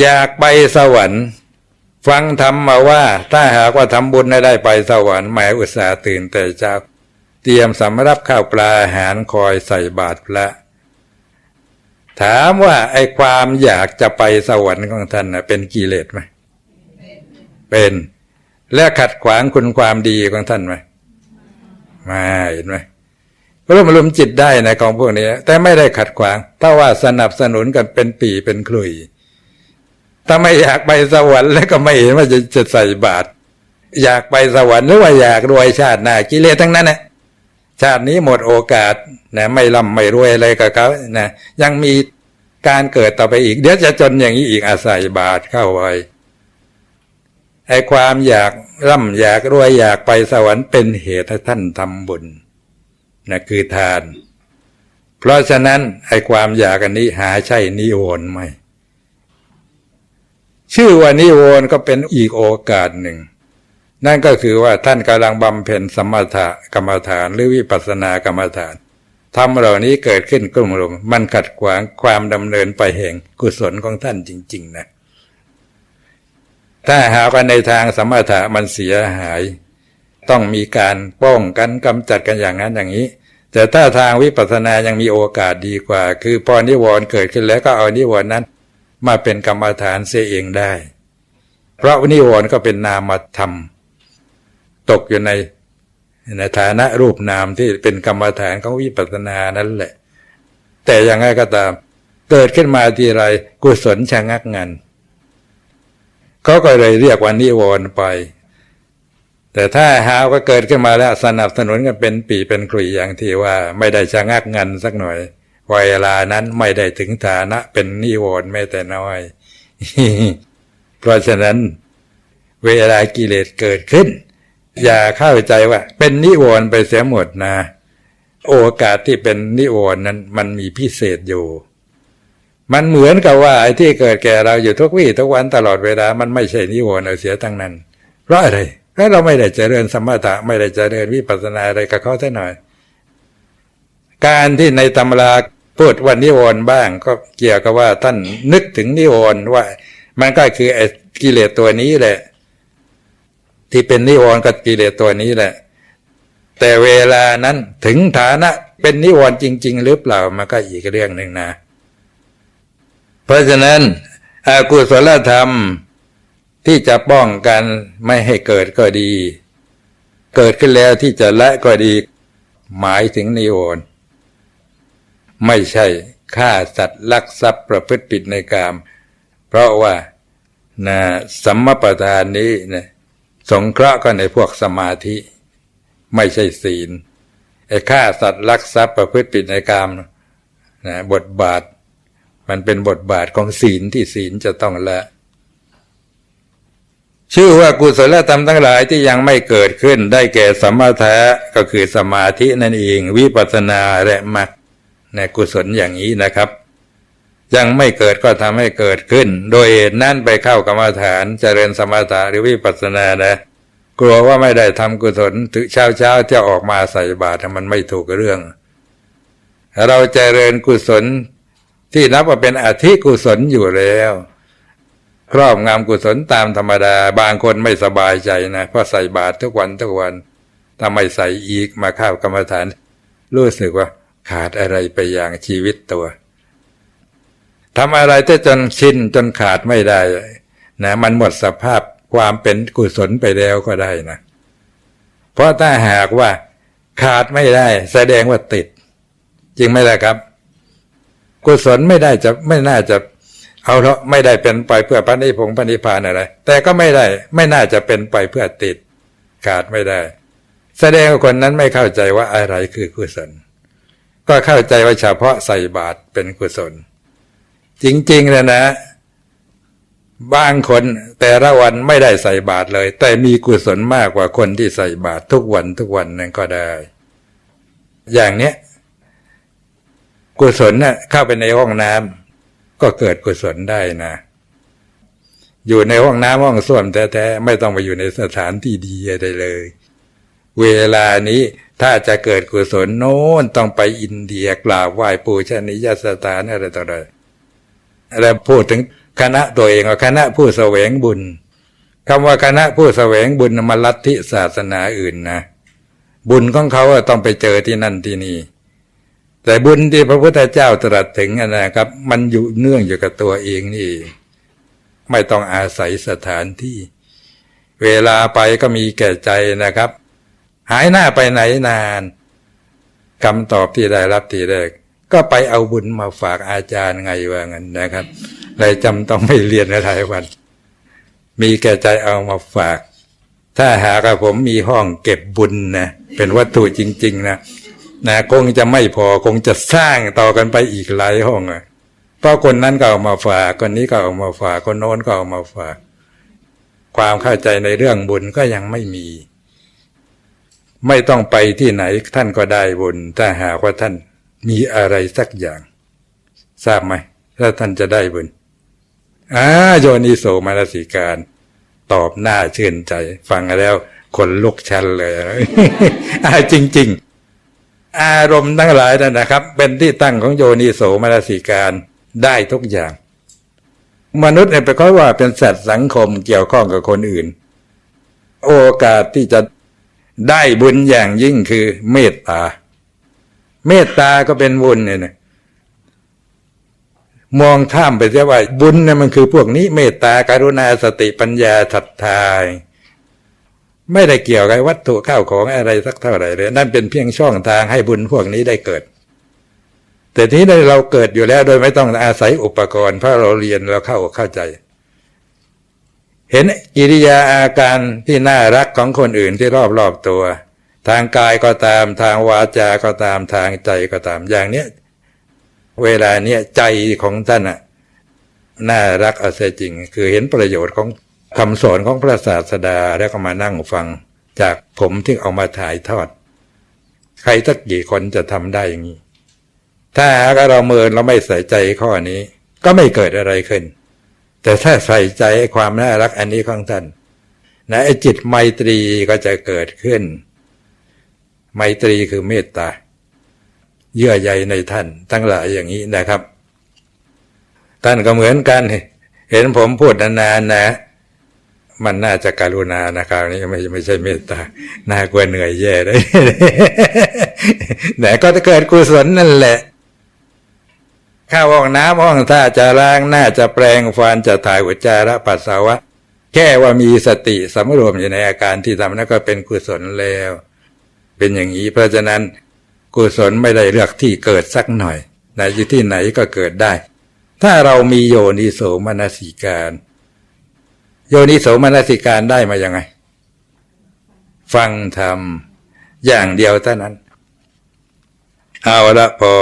อยากไปสวรรค์ ฟังธรรมมาว่า ถ้าหากว่าทำบุญได้ไปสวรรค์หมายอุตส่าห์ตื่นแต่เช้าเตรียมสำรับข้าวปลาอาหารคอยใส่บาตรพระ ถามว่าไอความอยากจะไปสวรรค์ของท่านนะเป็นกิเลสไหมเป็น และขัดขวางคุณความดีของท่านไหมไม่เห็นไหมร่วมรวมจิตได้นะของพวกนี้ แต่ไม่ได้ขัดขวาง ถ้าว่าสนับสนุนกันเป็นปีเป็นคลุย ถ้าไม่อยากไปสวรรค์แล้วก็ไม่เห็นว่าจะจะใส่บาตรอยากไปสวรรค์หรือว่าอยากรวยชาติหน้ากิเลสทั้งนั้นนะชาตินี้หมดโอกาสนะไม่ร่ำไม่รวยอะไรกับเขานะยังมีการเกิดต่อไปอีก เดี๋ยวจะจนอย่างนี้อีกอาศัยบาตรเข้าไว้ไอ้ความอยากร่ำอยากรวยอยากไปสวรรค์เป็นเหตุให้ท่านทำบุญนะคือทาน เพราะฉะนั้นไอ้ความอยากอันนี้หาใช่นิวรณ์ไหม ชื่อว่านิวรณ์ก็เป็นอีกโอกาสหนึ่ง นั่นก็คือว่าท่านกำลังบำเพ็ญสมถะกรรมฐานหรือวิปัสสนากรรมฐานทำเหล่านี้เกิดขึ้นกลุ่มลงมันขัดขวางความดำเนินไปแห่งกุศลของท่านจริง ๆ นะ ถ้าหากว่าในทางสมถะมันเสียหาย ต้องมีการป้องกันกำจัดกันอย่างนั้นอย่างนี้ แต่ถ้าทางวิปัสสนายังมีโอกาสดีกว่า คือพอนิวรณ์เกิดขึ้นแล้วก็เอานิวรณ์นั้น มาเป็นกรรมฐานเสียเองได้ เพราะนิวรณ์ก็เป็นนามธรรม ตกอยู่ในในฐานะรูปนามที่เป็นกรรมฐานของวิปัสสนานั่นแหละ แต่ยังไงก็ตาม เกิดขึ้นมาทีไรกุศลชะงักงันเขาก็เลยเรียกว่านิวรณ์ไป แต่ถ้าหาว่าเกิดขึ้นมาแล้วสนับสนุนกันเป็นปีเป็นขลุ่ยอย่างที่ว่าไม่ได้ชะงักงันสักหน่อย เวลานั้นไม่ได้ถึงฐานะเป็นนิวรณ์แม้แต่น้อย เพราะฉะนั้น เวลากิเลสเกิดขึ้น อย่าเข้าใจว่า เป็นนิวรณ์ไปเสียหมดนะ โอกาสที่เป็นนิวรณ์นั้น มันมีพิเศษอยู่ มันเหมือนกับว่าไอ้ที่เกิดแก่เราอยู่ทุกวี่ทุกวันตลอดเวลา มันไม่ใช่นิวรณ์เอาเสียทั้งนั้น เพราะอะไรเพราะเราไม่ได้เจริญสมถะไม่ได้เจริญวิปัสสนาอะไรกับเขาท่หน่อย การที่ในตำราพูดว่านิวรณ์บ้าง ก็เกี่ยวกับว่าท่านนึกถึงนิวรณ์ว่า มันก็คืออกิเลสตัวนี้แหละ ที่เป็นนิวรณ์กับกิเลสตัวนี้แหละ แต่เวลานั้นถึงฐานะเป็นนิวรณ์จริง ๆ หรือเปล่ามันก็อีกเรื่องหนึ่งนะ เพราะฉะนั้นอากุศลธรรมที่จะป้องกันไม่ให้เกิดก็ดี เกิดขึ้นแล้วที่จะละก็ดี หมายถึงนิวรณ์ ไม่ใช่ฆ่าสัตว์ลักทรัพย์ประพฤติผิดในกาม เพราะว่านะสัมมาประธานนี้นะสงเคราะห์ก็ในพวกสมาธิ ไม่ใช่ศีลไอ้ฆ่าสัตว์ลักทรัพย์ประพฤติผิดในกามนะบทบาท มันเป็นบทบาทของศีลที่ศีลจะต้องละ ชื่อว่ากุศลธรรมทั้งหลายที่ยังไม่เกิดขึ้นได้แก่สมถะก็คือสมาธินั่นเอง วิปัสสนาและมรรค ในกุศลอย่างนี้นะครับ ยังไม่เกิดก็ทำให้เกิดขึ้น โดยนั้นไปเข้ากรรมฐานเจริญสมถะหรือวิปัสสนานะกลัวว่าไม่ได้ทำกุศลถึงเช้าเช้าจะออกมาใส่บาตรมันไม่ถูกเรื่อง เราเจริญกุศลที่นับว่าเป็นอธิกุศลอยู่แล้วครอบงำกุศลตามธรรมดา บางคนไม่สบายใจนะเพราะใส่บาตรทุกวันทุกวันถ้าไม่ใส่อีกมาเข้ากรรมฐาน รู้สึกว่า ขาดอะไรไปอย่างชีวิตตัวทำอะไรที่จนชินจนขาดไม่ได้นะมันหมดสภาพความเป็นกุศลไปแล้วก็ได้นะ เพราะถ้าหากว่าขาดไม่ได้ แสดงว่าติด จริงไหมล่ะครับ กุศลไม่ได้จะไม่น่าจะ เอาเถอะไม่ได้เป็นไปเพื่อพระนิพพานนิพพานอะไร แต่ก็ไม่ได้ ไม่น่าจะเป็นไปเพื่อติด ขาดไม่ได้ แสดงว่าคนนั้นไม่เข้าใจว่าอะไรคือกุศล ก็เข้าใจว่าเฉพาะใส่บาตรเป็นกุศล จริงๆเลยนะบางคนแต่ละวันไม่ได้ใส่บาตรเลย แต่มีกุศลมากกว่าคนที่ใส่บาตรทุกวันทุกวันนั่นก็ได้ อย่างเนี้ยกุศลนะ่ะเข้าไปในห้องน้ำก็เกิดกุศลได้นะ อยู่ในห้องน้ำห้องส้วมแท้ๆไม่ต้องไปอยู่ในสถานที่ดีอะไรเลย เวลานี้ถ้าจะเกิดกุศลโน้นต้องไปอินเดียกราบไหว้ปูชนียสถานอะไรต่ออะไรอะไรพูดถึงคณะตัวเองว่าคณะผู้แสวงบุญคำว่าคณะผู้แสวงบุญมาลัทธิศาสนาอื่นนะบุญของเขาต้องไปเจอที่นั่นที่นี่ แต่บุญที่พระพุทธเจ้าตรัสถึงอะนะครับ มันอยู่เนื่องอยู่กับตัวเองนี่ ไม่ต้องอาศัยสถานที่ เวลาไปก็มีแก่ใจนะครับ หายหน้าไปไหนนานคำตอบที่ได้รับทีแรกก็ไปเอาบุญมาฝากอาจารย์ไงว่างั้นนะครับเลยจำต้องไม่เรียนอะไรวัน มีแก่ใจเอามาฝาก ถ้าหากผมมีห้องเก็บบุญนะเป็นวัตถุจริง ๆ นะนะคงจะไม่พอคงจะสร้างต่อกันไปอีกหลายห้องอะเพราะคนนั้นก็เอามาฝากคนนี้ก็เอามาฝากคนโน้นก็เอามาฝาก ความเข้าใจในเรื่องบุญก็ยังไม่มี ไม่ต้องไปที่ไหนท่านก็ได้บุญถ้าหากว่าท่านมีอะไรสักอย่าง ทราบไหมถ้าท่านจะได้บุญอ่าโยนิโสมนสิการ ตอบหน้าชื่นใจ ฟังแล้วขนลุกชันเลยอ่าจริง ๆ อารมณ์ทั้งหลายนั่นนะครับ เป็นที่ตั้งของโยนิโสมนสิการได้ทุกอย่าง มนุษย์เนี่ยเป็นเขาว่าเป็นสัตว์สังคมเกี่ยวข้องกับคนอื่น โอกาสที่จะ ได้บุญอย่างยิ่งคือเมตตา เมตตาก็เป็นบุญเนี่ยนะมองข้ามไปเสียว่าบุญเนี่ยมันคือพวกนี้เมตตาการุณาสติปัญญาศรัทธาไม่ได้เกี่ยวกับวัตถุข้าวของอะไรสักเท่าไหร่เลยนั่นเป็นเพียงช่องทางให้บุญพวกนี้ได้เกิด แต่ทีนี้เราเกิดอยู่แล้วโดยไม่ต้องอาศัยอุปกรณ์เพราะเราเรียนเราเข้าเข้าใจ เห็นกิริยาอาการที่น่ารักของคนอื่นที่รอบๆตัว ทางกายก็ตามทางวาจาก็ตามทางใจก็ตามอย่างเนี้ยเวลาเนี้ยใจของท่านอะน่ารักเอาเสียจริง คือเห็นประโยชน์ของคำสอนของพระศาสดาแล้วก็มานั่งฟังจากผมที่เอามาถ่ายทอด ใครสักกี่คนจะทำได้อย่างนี้ ถ้าหากเราเมินเราไม่ใส่ใจข้อนี้ ก็ไม่เกิดอะไรขึ้น แต่ถ้าใส่ใจความน่ารักอันนี้ของท่านนะไอ้จิตไมตรีก็จะเกิดขึ้น ไมตรีคือเมตตา เยื่อใยในท่านทั้งหลายอย่างนี้นะครับ ท่านก็เหมือนกัน เห็นผมพูดนานๆนะ มันน่าจะการุณานะครับนี่ไม่ไม่ใช่เมตตา น่ากลัวเหนื่อยแย่เลยแต่ก็จะเกิดกุศลนั่นแหละ ข้าวห้องน้ำห้องท่าจะล้างหน้าจะแปลงฟันจะถ่ายอุจจาระปัสสาวะ แค่ว่ามีสติสำรวมอยู่ในอาการที่ทำนั่นก็เป็นกุศลแล้ว เป็นอย่างนี้เพราะฉะนั้น กุศลไม่ได้เลือกที่เกิดสักหน่อยไหนอยู่ที่ไหนก็เกิดได้ ถ้าเรามีโยนิโสมนสิการ โยนิโสมนสิการได้มาอยังไง ฟังธรรมอย่างเดียวเท่านั้น เอาละพอ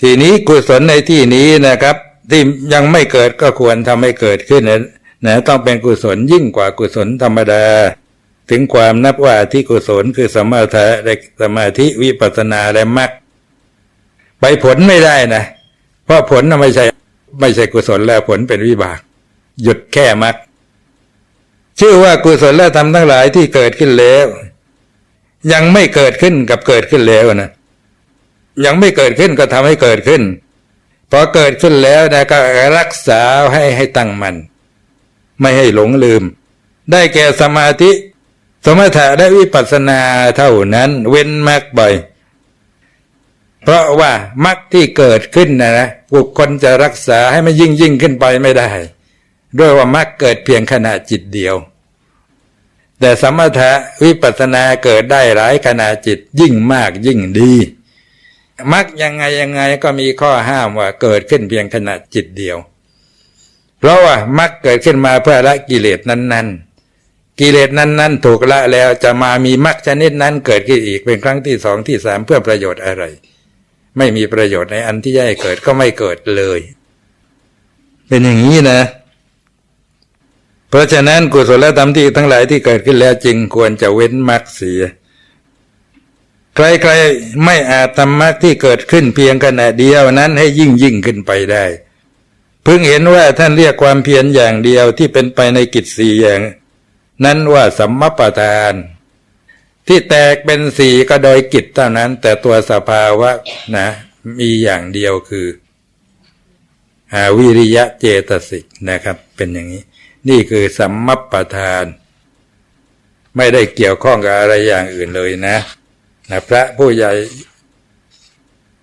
ทีนี้กุศลในที่นี้นะครับ ที่ยังไม่เกิดก็ควรทำให้เกิดขึ้นนะนะต้องเป็นกุศลยิ่งกว่ากุศลธรรมดา ถึงความนับว่าที่กุศลคือสมถะและสมาธิวิปัสนาและมรรคไปผลไม่ได้นะ เพราะผลน่ะไม่ใช่ไม่ใช่กุศลแล้วผลเป็นวิบาก หยุดแค่มรรคชื่อว่ากุศลและธรรมทั้งหลายที่เกิดขึ้นแล้ว ยังไม่เกิดขึ้นกับเกิดขึ้นแล้วนะ ยังไม่เกิดขึ้นก็ทำให้เกิดขึ้นพอเกิดขึ้นแล้วนะก็รักษาให้ให้ตั้งมัน่นไม่ให้หลงลืม ได้แก่สมาธิ สมถะและวิปัสสนาเท่านั้น เว้นมรรคบ่อย เพราะว่ามรรคที่เกิดขึ้นนะนะบุคคลจะรักษาให้มันยิ่งยิ่งขึ้นไปไม่ได้ ด้วยว่ามรรคเกิดเพียงขณะจิตเดียว แต่สมถะวิปัสสนาเกิดได้หลายขณะจิตยิ่งมากยิ่งดี มักยังไงยังไงก็มีข้อห้ามว่าเกิดขึ้นเพียงขณะจิตเดียว เพราะว่ามักเกิดขึ้นมาเพื่อละกิเลสนั้น ๆ กิเลสนั้น ๆ ถูกละแล้วจะมามีมักชนิดนั้นเกิดขึ้นอีกเป็นครั้งที่สองที่สามเพื่อประโยชน์อะไร ไม่มีประโยชน์ในอันที่จะให้เกิดก็ไม่เกิดเลย เป็นอย่างนี้นะ เพราะฉะนั้นกุศลธรรมที่ทั้งหลายที่เกิดขึ้นแล้วจึงควรจะเว้นมักเสีย ใครๆไม่อาจทำมรรคที่เกิดขึ้นเพียงขณะเดียวนั้นให้ยิ่งยิ่งขึ้นไปได้เพิ่งเห็นว่าท่านเรียกความเพียรอย่างเดียวที่เป็นไปในกิจสี่อย่าง นั้นว่าสัมมปทาน ที่แตกเป็นสี่ก็โดยกิจเท่านั้น แต่ตัวสภาวะนะ มีอย่างเดียวคืออ่าวิริยะเจตสิกนะครับ เป็นอย่างนี้ นี่คือสัมมปทาน ไม่ได้เกี่ยวข้องกับอะไรอย่างอื่นเลยนะ นะพระผู้ใหญ่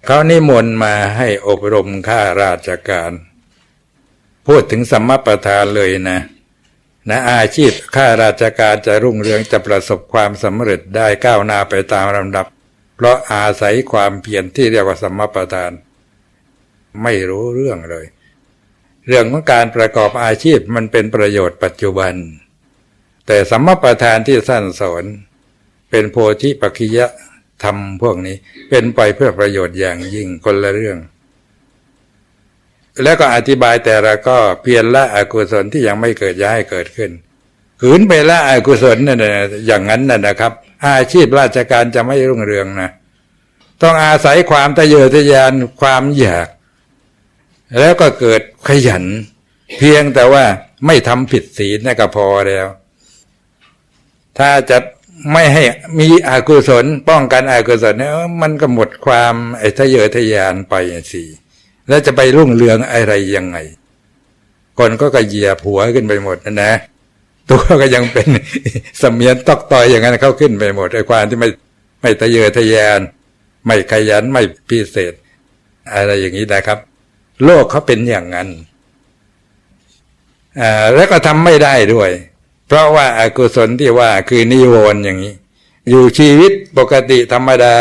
เขานิมนต์มาให้อบรมข้าราชการ พูดถึงสมมาประธานเลยนะ นะอาชีพข้าราชการจะรุ่งเรืองจะประสบความสำเร็จได้ก้าวหน้าไปตามลำดับ เพราะอาศัยความเพียรที่เรียกว่าสมมาประธาน ไม่รู้เรื่องเลย เรื่องของการประกอบอาชีพมันเป็นประโยชน์ปัจจุบัน แต่สมมาประธานที่สั้นสอนเป็นโพธิปัจขิยะ ธรรมพวกนี้ เป็นไปเพื่อประโยชน์อย่างยิ่งคนละเรื่อง แล้วก็อธิบายแต่ละก็เพียรละอกุศลที่ยังไม่เกิดย้ายเกิดขึ้นขืนไปละอกุศลนั่นนะอย่างนั้นน่ะนะครับ อาชีพราชการจะไม่รุ่งเรืองนะต้องอาศัยความทะเยอทะยานความอยาก แล้วก็เกิดขยัน เพียงแต่ว่าไม่ทำผิดศีลนั่นก็พอแล้ว ถ้าจะ ไม่ให้มีอกุศลป้องกันอกุศลเนี่ยมันก็หมดความไอ้ทะเยอทะยานไปสิแล้วจะไปรุ่งเรืองอะไรยังไง คนก็กระเหยียบหัวขึ้นไปหมดนะนะตัวก็ยังเป็นสมียนตอกต่อยอย่างนั้นเข้าขึ้นไปหมดไอ้ความที่ไม่ไม่ทะเยอทะยาน ไม่ขยันไม่พิเศษ อะไรอย่างนี้นะครับ โลกเขาเป็นอย่างนั้นอ่าแล้วก็ทำไม่ได้ด้วย เพราะว่าอากุศลที่ว่าคือนิวรณ์อย่างนี้ อยู่ชีวิตปกติธรรมดา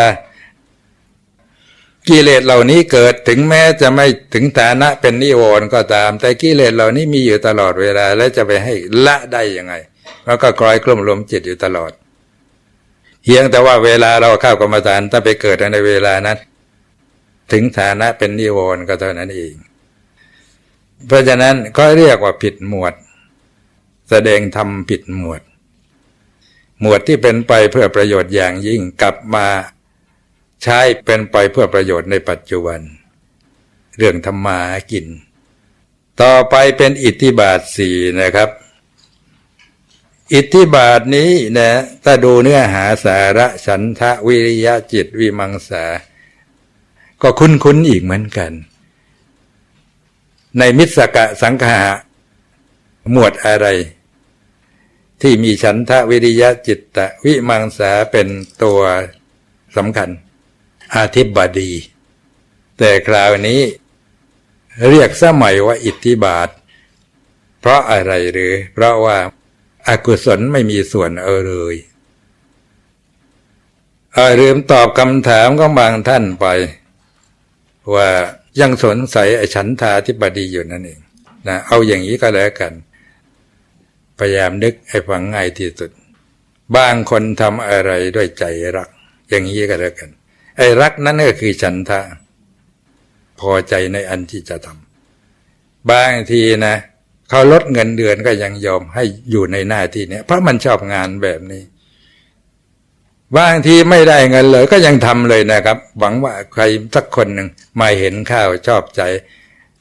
กิเลสเหล่านี้เกิดถึงแม้จะไม่ถึงฐานะเป็นนิวรณ์ก็ตาม แต่กิเลสเหล่านี้มีอยู่ตลอดเวลา แล้วจะไปให้ละได้ยังไงแล้วก็คล้อยกลุ่มรวมจิตอยู่ตลอดเพียงแต่ว่าเวลาเราเข้ากรรมฐานถ้าไปเกิดในเวลานั้น ถึงฐานะเป็นนิวรณ์ก็เท่านั้นเอง เพราะฉะนั้นก็เรียกว่าผิดหมวด แสดงทำผิดหมวด หมวดที่เป็นไปเพื่อประโยชน์อย่างยิ่งกลับมาใช้เป็นไปเพื่อประโยชน์ในปัจจุบัน เรื่องธรรมากิน ต่อไปเป็นอิทธิบาทสี่นะครับ อิทธิบาทนี้นะถ้าดูเนื้อหาสาระฉันทะวิริยะจิตวิมังสา ก็คุ้นๆอีกเหมือนกัน ในมิสกะสังขาหมวดอะไร ที่มีฉันทะวิริยะจิตตะวิมังสาเป็นตัวสำคัญ อาธิบดี แต่คราวนี้ เรียกสมัยว่าอิทธิบาท เพราะอะไรหรือ เพราะว่าอากุศลไม่มีส่วนเออเลยเออลืมตอบคำถามของบางท่านไป ว่ายังสนใสฉันทาธิบดีอยู่นั่นเองนะเอาอย่างนี้ก็แล้วกัน พยายามนึกให้ฟังง่ายที่สุด บางคนทำอะไรด้วยใจรัก อย่างนี้ก็แล้วกัน ไอ้รักนั้นก็คือฉันทะ พอใจในอันที่จะทำบางทีนะเขาลดเงินเดือนก็ยังยอมให้อยู่ในหน้าที่เนี้ยเพราะมันชอบงานแบบนี้ บางทีไม่ได้เงินเลยก็ยังทำเลยนะครับ หวังว่าใครสักคนหนึ่งมาเห็นข้าวชอบใจ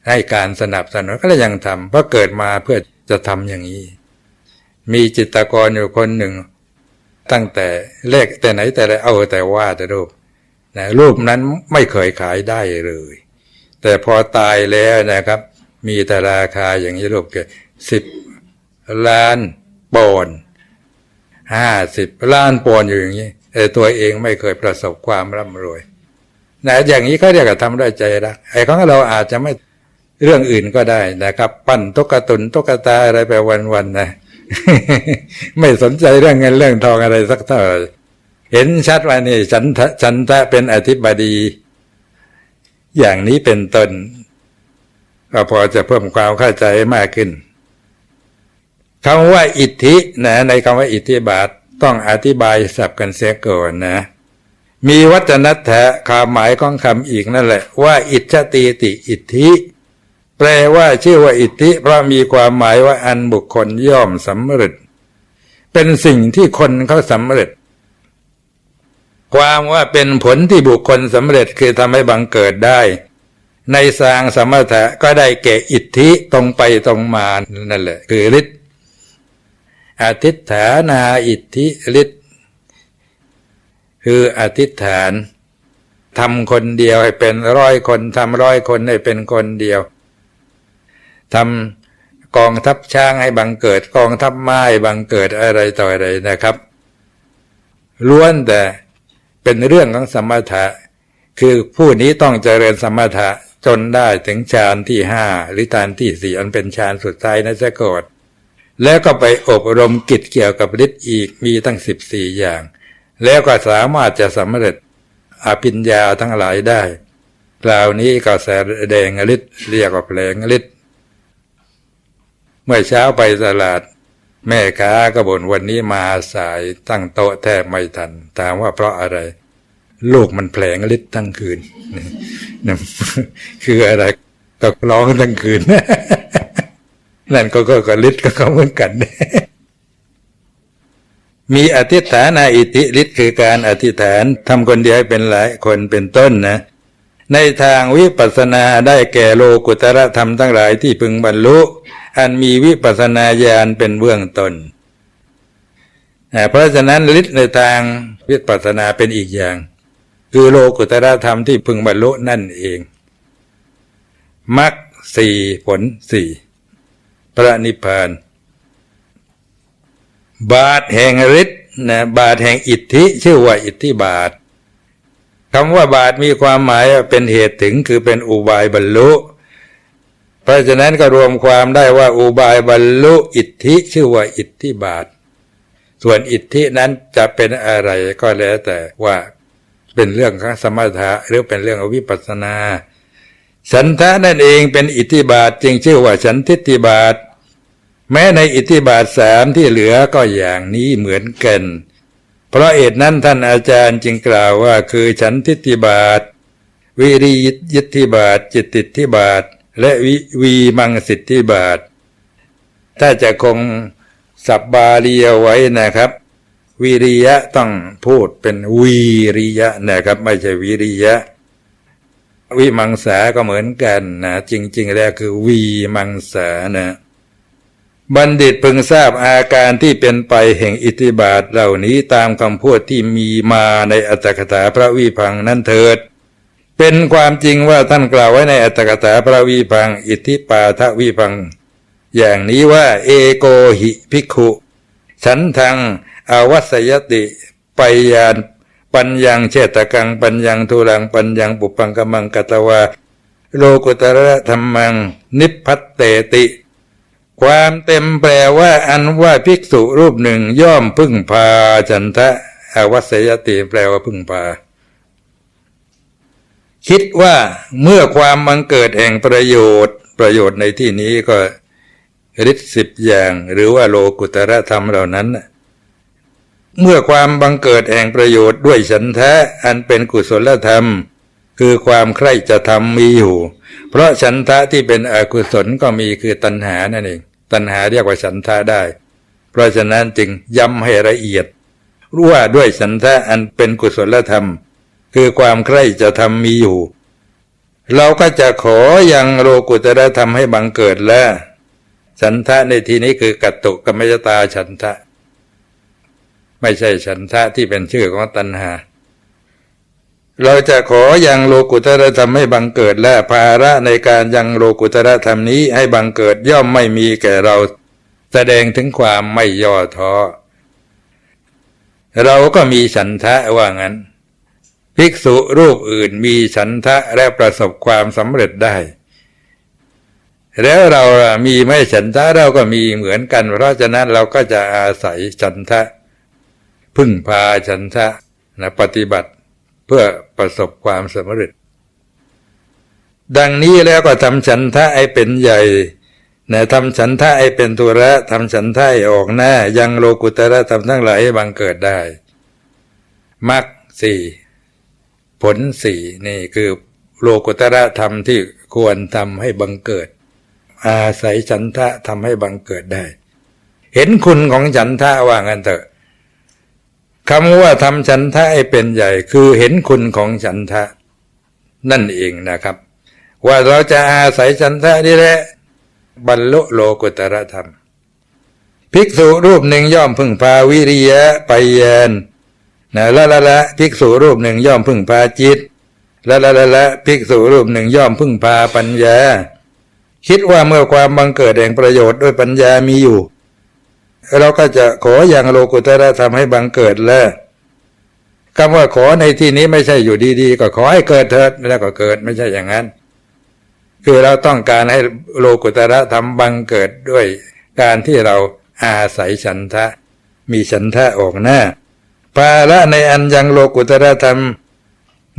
ให้การสนับสนุนก็เลยยังทำเพราะเกิดมาเพื่อจะทำอย่างนี้ มีจิตกรอยู่คนหนึ่ง ตั้งแต่เลขแต่ไหนแต่ไรเอาแต่ว่าแต่รูปนะรูปนั้นไม่เคยขายได้เลย แต่พอตายแล้วนะครับ มีแต่ราคาอย่างนี้รูปเกิดสิบล้านปอนห้าสิบล้านปอนอยู่อย่างนี้แต่ตัวเองไม่เคยประสบความร่ำรวยนะอย่างนี้ก็เรียกว่าทำด้วยใจรักไอ้ของเราอาจจะไม่เรื่องอื่นก็ได้นะครับ ปั้นตุ๊กตุนตุ๊กตาอะไรไปวันๆนะ ไม่สนใจเรื่องเงินเรื่องทองอะไรสักเท่าไหร่เห็นชัดว่านี่ฉันฉันทะเป็นอธิบดี อย่างนี้เป็นต้นก็พอจะเพิ่มความเข้าใจมากขึ้นคำว่าอิทธินะในคำว่าอิทธิบาทต้องอธิบายสับกันเสียก่อนนะ มีวัจนัตถะความหมายของคำอีกนั่นแหละ ว่า อิจฉตีติ อิทธิ แปลว่าชื่อว่าอิทธิเพราะมีความหมายว่าอันบุคคลย่อมสำเร็จ เป็นสิ่งที่คนเขาสำเร็จ ความว่าเป็นผลที่บุคคลสำเร็จคือทำให้บังเกิดได้ ในสางสมถะก็ได้แก่อิทธิตรงไปตรงมานั่นแหละ คือฤทธิ์อธิษฐานาอิทธิฤทธิ์คืออธิษฐานทำคนเดียวให้เป็นร้อยคนทำร้อยคนให้เป็นคนเดียว ทำกองทัพช้างให้บังเกิด กองทัพม้าให้บังเกิดอะไรต่ออะไรนะครับ ล้วนแต่เป็นเรื่องของสมถะ คือผู้นี้ต้องเจริญสมถะจนได้ถึงฌานที่ห้าหรือฌานที่สี่อันเป็นฌานสุดท้ายนะเจ้ากดแล้วก็ไปอบรมกิจเกี่ยวกับฤทธิ์อีกมีตั้งสิบสี่อย่าง แล้วก็สามารถจะสำเร็จอภิญญาทั้งหลายได้คราวนี้ก็แสดงฤทธิ์เรียกว่าแปลงฤทธิ์ มื่อเช้าไปตลาด แม่ค้าก็บ่นวันนี้มาสายตั้งโต๊ะแทบไม่ทัน ถามว่าเพราะอะไร ลูกมันแผลงฤทธิ์ทั้งคืนคืออะไรก็ร้องทั้งคืน นั่นก็ก็ก็ฤทธิ์ก็เขาเหมือนกันมีอธิษฐานอิทธิฤทธิ์คือการอธิษฐานทำคนเดียวให้เป็นหลายคนเป็นต้นนะ ในทางวิปัสสนาได้แก่โลกุตระธรรมทั้งหลายที่พึงบรรลุ อันมีวิปัสสนาญาณเป็นเบื้องต้นเพราะฉะนั้นฤทธิ์ในทางวิปัสสนาเป็นอีกอย่าง คือโลกุตระธรรมที่พึงบรรลุนั่นเองมรรคสี่ผลสี่พระนิพพาน บาทแห่งฤทธิ์นะบาทแห่งอิทธิชื่อว่าอิทธิบาท คำว่าบาทมีความหมายเป็นเหตุถึงคือเป็นอุบายบรรลุ เพราะฉะนั้นก็รวมความได้ว่าอุบายบรรลุอิทธิชื่อว่าอิทธิบาท ส่วนอิทธินั้นจะเป็นอะไรก็แล้วแต่ว่าเป็นเรื่องของสมถะหรือเป็นเรื่องอวิปัสสนา ฉันทะนั่นเองเป็นอิทธิบาทจึงชื่อว่าฉันทิฏฐิบาท แม้ในอิทธิบาทสามที่เหลือก็อย่างนี้เหมือนกัน เพราะเหตุนั้นท่านอาจารย์จึงกล่าวว่าคือฉันทิฏฐิบาท วิริยิทธิบาท จิตติทิบาท และวิวีมังสิทธิบาท ถ้าจะคงสับบาลีเอาไว้นะครับ วิริยะต้องพูดเป็นวีริยะนะครับ ไม่ใช่วิริยะ วิมังสาก็เหมือนกันนะจริง ๆ แล้วคือวีมังสานะ บัณฑิตพึงทราบอาการที่เป็นไปแห่งอิทธิบาทเหล่านี้ตามคำพูดที่มีมาในอัตถกถาพระวิพังนั้นเถิด เป็นความจริงว่าท่านกล่าวไว้ในอัตถกถาพระวิพังอิทธิปาทวิพัง อย่างนี้ว่าเอโกหิภิกขุฉันทังอวัสยติไปยานปัญญังเชตกัง ปัญญังทุลังปัญญังปุปังกมังกตวา โลกุตระธรรมัง นิพพัตเตติ ความเต็มแปลว่าอันว่าภิกษุรูปหนึ่งย่อมพึ่งพาจันทะอวัสยติแปลว่าพึ่งพา คิดว่าเมื่อความบังเกิดแห่งประโยชน์ ประโยชน์ในที่นี้ก็ฤทธิ์สิบอย่าง หรือว่าโลกุตระธรรมเหล่านั้น เมื่อความบังเกิดแห่งประโยชน์ด้วยฉันทะอันเป็นกุศลธรรม คือความใคร่จะทำมีอยู่ เพราะฉันทะที่เป็นอกุศลก็มีคือตัณหานั่นเอง ตัณหาเรียกว่าฉันทะได้ เพราะฉะนั้นจึงย้ำให้ละเอียดรู้ว่าด้วยฉันทะอันเป็นกุศลธรรม คือความใคร่จะทำมีอยู่ เราก็จะขอยังโลกุตระธรรมให้บังเกิดแล้วฉันทะในที่นี้คือกัตตุกรรมยตาฉันทะ ไม่ใช่ฉันทะที่เป็นชื่อของตัณหา เราจะขอยังโลกุตระธรรมให้บังเกิดและภาระในการยังโลกุตระธรรมนี้ให้บังเกิดย่อมไม่มีแก่เรา แสดงถึงความไม่ย่อท้อเราก็มีฉันทะว่างั้น ภิกษุรูปอื่นมีฉันทะและประสบความสำเร็จได้ แล้วเรามีไม่ฉันทะเราก็มีเหมือนกัน เพราะฉะนั้นเราก็จะอาศัยฉันทะ พึ่งพาฉันทะนะปฏิบัติ เพื่อประสบความสำเร็จ ดังนี้แล้วก็ทำฉันทะให้เป็นใหญ่นะทำฉันทะให้เป็นตุระทำฉันทะให้ออกหน้า ยังโลกุตระทำทั้งหลายให้บังเกิดได้มรรคสี่ผลสี่นี่คือโลกุตระธรรมที่ควรทำให้บังเกิด อาศัยฉันทะทำให้บังเกิดได้ เห็นคุณของฉันทะว่างันเถอะ คำว่าทำฉันทะให้เป็นใหญ่คือเห็นคุณของฉันทะ นั่นเองนะครับ ว่าเราจะอาศัยฉันทะนี่แหละบรรลุโลกุตระธรรม ภิกษุรูปหนึ่งย่อมพึ่งพาวิริยะไปเยนนะละละละภิกษุรูปหนึ่งย่อมพึ่งพาจิตละละละละภิกษุรูปหนึ่งย่อมพึ่งพาปัญญา คิดว่าเมื่อความบังเกิดแห่งประโยชน์ด้วยปัญญามีอยู่ เราก็จะขออย่างโลกุตระทำให้บังเกิดแล้วคำว่าขอในที่นี้ไม่ใช่อยู่ดีๆ ก็ขอให้เกิดเถิดแล้วก็เกิดไม่ใช่อย่างนั้น คือเราต้องการให้โลกุตระทำบังเกิดด้วยการที่เราอาศัยฉันทะ มีฉันทะออกหน้า ภาระในอันยังโลกุตระธรรม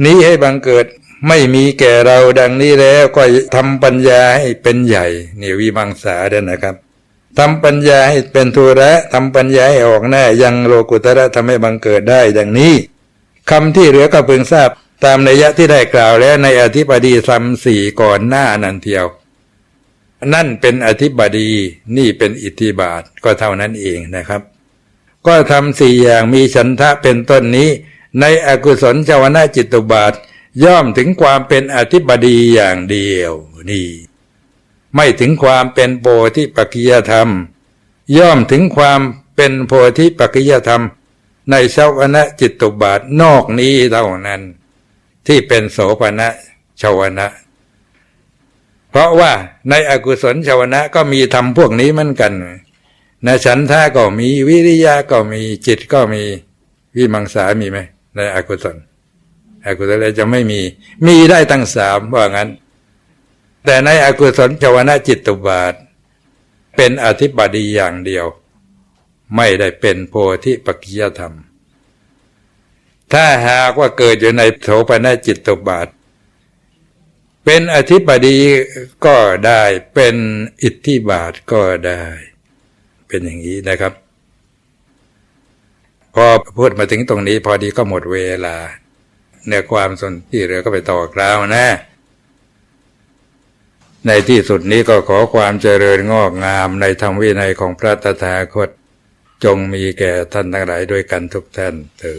นี้ให้บังเกิดไม่มีแก่เราดังนี้แล้วก็ทำปัญญาให้เป็นใหญ่นี่วิมังสาเด่นนะครับ ทำปัญญาให้เป็นธุระทำปัญญาให้ออกหน้ายังโลกุตระทำให้บังเกิดได้ดังนี้คำที่เหลือก็เพึงทราบตามนัยยะที่ได้กล่าวแล้วในอธิปดีซัมสี่ก่อนหน้านันเทียว นั่นเป็นอธิบดีนี่เป็นอิทธิบาทก็เท่านั้นเองนะครับ ก็ทำสี่อย่างมีฉันทะเป็นต้นนี้ ในอกุศลชาวนาจิตตุบาท ย่อมถึงความเป็นอธิบดีอย่างเดียวนี่ ไม่ถึงความเป็นโพธิปัจจยธรรม ย่อมถึงความเป็นโพธิปัจจยธรรม ในชาวนะจิตตุบาทนอกนี้เท่านั้น ที่เป็นโสภณะชาวนะ เพราะว่าในอกุศลชาวนะก็มีธรรมพวกนี้เหมือนกันนะฉันท่าก็มีวิริยะก็มีจิตก็มีวิมังสามีไหมในอกุศลอกุศลจะไม่มี มีได้ตั้งสามว่างั้น แต่ในอกุศลชาวนะจิตตุบาท เป็นอธิบดีอย่างเดียว ไม่ได้เป็นโพธิปัจจยธรรม ถ้าหากว่าเกิดอยู่ในโสภณจิตตุบาท เป็นอธิบดีก็ได้เป็นอิทธิบาทก็ได้ เป็นอย่างนี้นะครับ พอพูดมาถึงตรงนี้พอดีก็หมดเวลาเนื้อความส่วนที่เหลือก็ไปต่อกล่าวนะ ในที่สุดนี้ก็ขอความเจริญงอกงามในธรรมวินัยของพระตถาคต จงมีแก่ท่านทั้งหลายด้วยกันทุกท่านเถิด